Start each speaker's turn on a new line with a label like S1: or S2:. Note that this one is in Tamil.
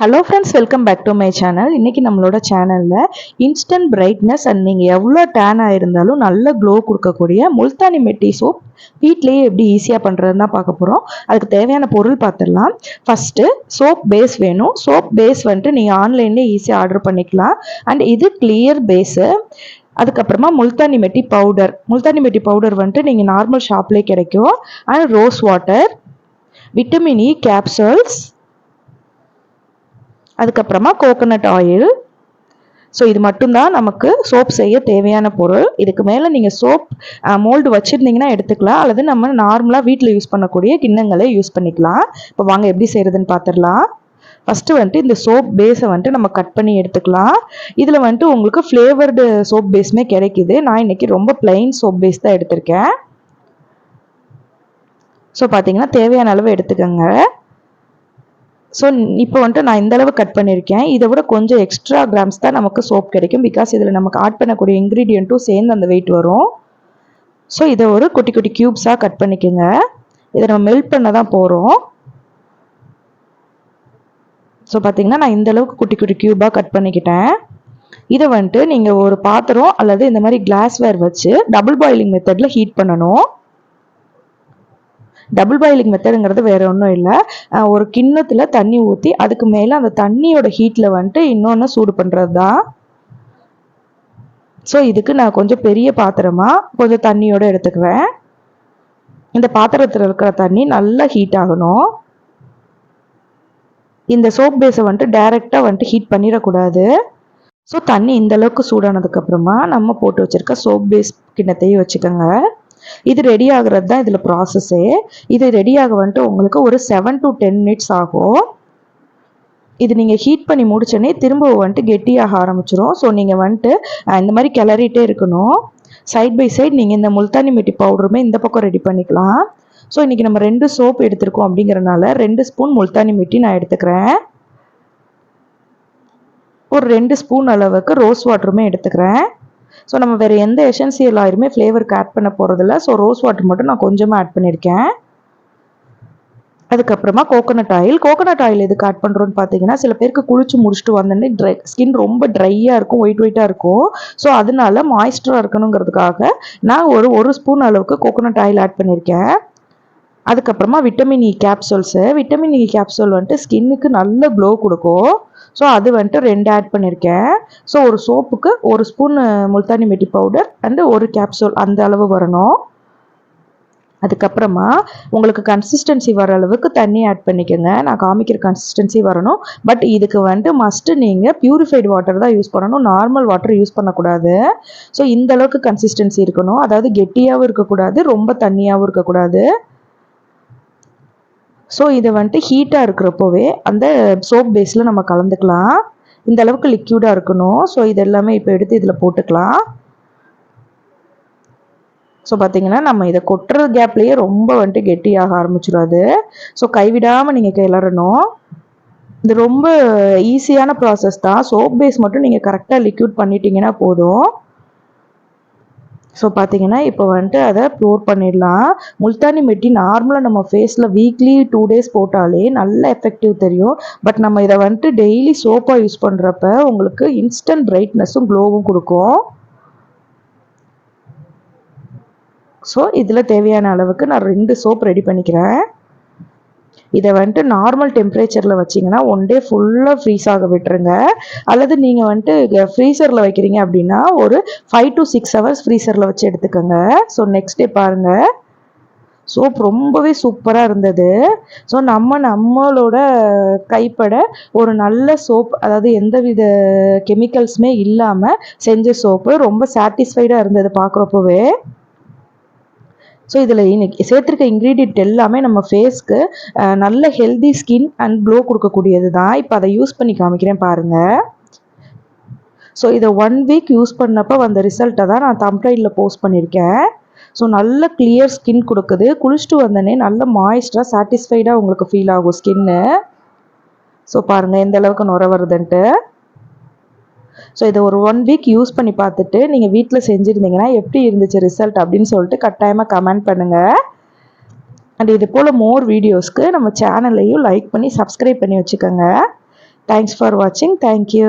S1: Hello friends welcome back to my channel இன்றைக்கி நம்மளோட சேனலில் இன்ஸ்டன்ட் பிரைட்னஸ் அண்ட் நீங்கள் எவ்வளோ டேன் ஆயிருந்தாலும் நல்ல க்ளோ கொடுக்கக்கூடிய முல்தானி மெட்டி சோப் வீட்லேயே எப்படி ஈஸியாக பண்ணுறதுன்னு தான் பார்க்க போகிறோம் அதுக்கு தேவையான பொருள் பார்த்துடலாம். ஃபஸ்ட்டு சோப் பேஸ் வேணும். சோப் பேஸ் வந்துட்டு நீங்கள் ஆன்லைன்லேயே ஈஸியாக ஆர்டர் பண்ணிக்கலாம். அண்ட் இது கிளியர் பேஸு அதுக்கப்புறமா முல்தானி மெட்டி பவுடர் முல்தானி மெட்டி பவுடர் வந்துட்டு நீங்கள் நார்மல் ஷாப்லேயே கிடைக்கும். And rose water vitamin E capsules அதுக்கப்புறமா கோகோனட் ஆயில் ஸோ இது மட்டும்தான் நமக்கு சோப் செய்ய தேவையான பொருள். இதுக்கு மேலே நீங்கள் சோப் மோல்டு வச்சுருந்தீங்கன்னா எடுத்துக்கலாம். அல்லது நம்ம நார்மலாக வீட்டில் யூஸ் பண்ணக்கூடிய கிண்ணங்களை யூஸ் பண்ணிக்கலாம். இப்போ வாங்க எப்படி செய்கிறதுன்னு பார்த்துடலாம் ஃபஸ்ட்டு வந்துட்டு இந்த சோப் பேஸை வந்துட்டு நம்ம கட் பண்ணி எடுத்துக்கலாம். இதில் வந்துட்டு உங்களுக்கு ஃப்ளேவர்டு சோப் பேஸுமே கிடைக்குது. நான் இன்றைக்கி ரொம்ப பிளைன் சோப் பேஸ் தான் எடுத்திருக்கேன். ஸோ பார்த்தீங்கன்னா தேவையான அளவு எடுத்துக்கோங்க. ஸோ இப்போ வந்துட்டு நான் இந்த அளவு கட் பண்ணியிருக்கேன் இதை விட கொஞ்சம் எக்ஸ்ட்ரா கிராம்ஸ் தான் நமக்கு சோப் கிடைக்கும். பிகாஸ் இதில் நமக்கு ஆட் பண்ணக்கூடிய இன்க்ரீடியண்ட்டும் சேர்ந்து அந்த வெயிட் வரும். ஸோ இதை ஒரு குட்டி குட்டி க்யூப்ஸாக கட் பண்ணிக்கோங்க. இதை நம்ம மெல்ட் பண்ண தான் போகிறோம் ஸோ பார்த்தீங்கன்னா நான் இந்த அளவுக்கு குட்டி குட்டி க்யூபாக கட் பண்ணிக்கிட்டேன். இதை வந்துட்டு நீங்கள் ஒரு பாத்திரம் அல்லது இந்த மாதிரி கிளாஸ்வேர் வச்சு டபுள் பாயிலிங் மெத்தடில் ஹீட் பண்ணணும். டபுள் பாயிலிங் மெத்தடுங்கிறது வேறு ஒன்றும் இல்லை. ஒரு கிண்ணத்தில் தண்ணி ஊற்றி அதுக்கு மேலே அந்த தண்ணியோட ஹீட்டில் வந்துட்டு இன்னொன்று சூடு பண்ணுறது தான் ஸோ இதுக்கு நான் கொஞ்சம் பெரிய பாத்திரமாக கொஞ்சம் தண்ணியோடு எடுத்துக்குவேன். இந்த பாத்திரத்தில் இருக்கிற தண்ணி நல்லா ஹீட் ஆகணும். இந்த சோப் பேஸை வந்துட்டு டைரெக்டாக வந்துட்டு ஹீட் பண்ணிடக்கூடாது. ஸோ தண்ணி இந்த அளவுக்கு சூடானதுக்கப்புறமா நம்ம போட்டு வச்சுருக்க சோப் பேஸ் கிண்ணத்தையும் வச்சுக்கோங்க. இது ரெடி ஆகிறது தான் இதில் ப்ராசஸ்ஸே இது ரெடி ஆக வந்துட்டு உங்களுக்கு ஒரு செவன் டு டென் மினிட்ஸ் ஆகும். இது நீங்கள் ஹீட் பண்ணி முடிச்சோடனே திரும்ப வந்துட்டு கெட்டியாக ஆரம்பிச்சிரும். ஸோ நீங்கள் வந்துட்டு இந்த மாதிரி கிளறிட்டே இருக்கணும். சைட் பை சைட் நீங்கள் இந்த முல்தானி மெட்டி பவுடருமே இந்த பக்கம் ரெடி பண்ணிக்கலாம். ஸோ இன்றைக்கி நம்ம ரெண்டு சோப் எடுத்திருக்கோம் அப்படிங்கிறனால ரெண்டு ஸ்பூன் முல்தானி மெட்டி நான் எடுத்துக்கிறேன். ஒரு ரெண்டு ஸ்பூன் அளவுக்கு ரோஸ் வாட்டருமே எடுத்துக்கிறேன். ஸோ நம்ம வேறு எந்த எசென்சியல் ஆயிருமே ஃப்ளேவருக்கு ஆட் பண்ண போகிறதில்ல ஸோ ரோஸ் வாட்டர் மட்டும் நான் கொஞ்சமாக ஆட் பண்ணியிருக்கேன். அதுக்கப்புறமா கோகோனட் ஆயில் கோகோனட் ஆயில் எதுக்கு ஆட் பண்ணுறோன்னு பார்த்தீங்கன்னா சில பேருக்கு குளிச்சு முடிச்சுட்டு வந்தோடனே ட்ரை ஸ்கின் ரொம்ப ட்ரையாக இருக்கும் ஒயிட் ஒயிட்டாக இருக்கும். ஸோ அதனால மாய்ஸ்டராக இருக்கணுங்கிறதுக்காக நான் ஒரு ஒரு ஸ்பூன் அளவுக்கு கோகோனட் ஆயில் ஆட் பண்ணியிருக்கேன். அதுக்கப்புறமா vitamin E capsules vitamin E capsule வந்துட்டு ஸ்கின்னுக்கு நல்ல க்ளோ கொடுக்கும். ஸோ அது வந்துட்டு ரெண்டு ஆட் பண்ணியிருக்கேன் ஸோ ஒரு சோப்புக்கு ஒரு spoon Multani mitti powder and ஒரு கேப்சூல் அந்த அளவு வரணும். அதுக்கப்புறமா உங்களுக்கு கன்சிஸ்டன்சி வர அளவுக்கு தண்ணி ஆட் பண்ணிக்கோங்க. நான் காமிக்கிற கன்சிஸ்டன்சி வரணும். பட் இதுக்கு வந்துட்டு மஸ்ட்டு நீங்கள் பியூரிஃபைடு வாட்டர் தான் யூஸ் பண்ணணும். நார்மல் வாட்டர் யூஸ் பண்ணக்கூடாது. ஸோ இந்த அளவுக்கு கன்சிஸ்டன்சி இருக்கணும். அதாவது கெட்டியாகவும் இருக்கக்கூடாது ரொம்ப தண்ணியாகவும் இருக்கக்கூடாது. ஸோ இதை வந்துட்டு ஹீட்டாக இருக்கிறப்போவே அந்த சோப் பேஸில் நம்ம கலந்துக்கலாம். இந்த அளவுக்கு லிக்யூடாக இருக்கணும். ஸோ இது எல்லாமே இப்போ எடுத்து இதில் போட்டுக்கலாம். ஸோ பார்த்தீங்கன்னா நம்ம இதை கொட்டுற கேப்லேயே ரொம்ப வந்துட்டு கெட்டியாக ஆரம்பிச்சிடாது ஸோ கைவிடாமல் நீங்கள் கிளறணும் இது ரொம்ப ஈஸியான ப்ராசஸ் தான். சோப் பேஸ் மட்டும் நீங்கள் கரெக்டாக லிக்யூட் பண்ணிட்டீங்கன்னா போதும். ஸோ பார்த்தீங்கன்னா இப்போ வந்துட்டு அதை ப்ளோர் பண்ணிடலாம். முல்தானி மெட்டி நார்மலாக நம்ம ஃபேஸில் வீக்லி டூ டேஸ் போட்டாலே நல்ல எஃபெக்டிவ் தெரியும். பட் நம்ம இதை வந்துட்டு டெய்லி சோப்பாக யூஸ் பண்ணுறப்ப உங்களுக்கு இன்ஸ்டன்ட் பிரைட்னஸும் க்ளோவும் கொடுக்கும். ஸோ இதில் தேவையான அளவுக்கு நான் ரெண்டு சோப் ரெடி பண்ணிக்கிறேன். இதை வந்துட்டு நார்மல் டெம்பரேச்சரில் வச்சிங்கன்னா ஒன் டே ஃபுல்லாக ஃப்ரீஸ் ஆக விட்டுருங்க. அல்லது நீங்கள் வந்துட்டு ஃப்ரீசரில் வைக்கிறீங்க அப்படின்னா ஒரு ஃபைவ் டு சிக்ஸ் ஹவர்ஸ் ஃப்ரீசரில் வச்சு எடுத்துக்கோங்க. ஸோ நெக்ஸ்ட் டே பாருங்கள் சோப் ரொம்பவே சூப்பராக இருந்தது. ஸோ நம்ம நம்மளோட கைப்பட ஒரு நல்ல சோப் அதாவது எந்தவித கெமிக்கல்ஸுமே இல்லாமல் செஞ்ச சோப்பு ரொம்ப சாட்டிஸ்ஃபைடாக இருந்தது பார்க்குறப்பவே. ஸோ இதில் இன்னைக்கு சேர்த்துருக்க இன்க்ரீடியன்ட் எல்லாமே நம்ம ஃபேஸ்க்கு நல்ல ஹெல்தி ஸ்கின் அண்ட் க்ளோ கொடுக்கக்கூடியது தான் இப்போ அதை யூஸ் பண்ணி காமிக்கிறேன் பாருங்கள் ஸோ இதை ஒன் வீக் யூஸ் பண்ணப்போ வந்த ரிசல்ட்டை தான் நான் தம்ப்ளைனில் போஸ்ட் பண்ணியிருக்கேன். ஸோ நல்ல கிளியர் ஸ்கின் கொடுக்குது. குளிச்சுட்டு வந்தோடனே நல்ல மாய்ஸ்டராக சாட்டிஸ்ஃபைடாக உங்களுக்கு ஃபீல் ஆகும் ஸ்கின்னு ஸோ பாருங்கள் எந்த அளவுக்கு நுர வருதுன்ட்டு. ஸோ இதை ஒரு ஒன் வீக் யூஸ் பண்ணி பார்த்துட்டு நீங்கள் வீட்டில் செஞ்சுருந்தீங்கன்னா எப்படி இருந்துச்சு ரிசல்ட் அப்படின்னு சொல்லிட்டு கட்டாயமாக கமெண்ட் பண்ணுங்கள் அண்ட் இது போல் மோர் வீடியோஸ்க்கு நம்ம சேனல்லையும் லைக் பண்ணி சப்ஸ்கிரைப் பண்ணி வச்சுக்கோங்க. தேங்க்ஸ் ஃபார் வாட்சிங் தேங்க்யூ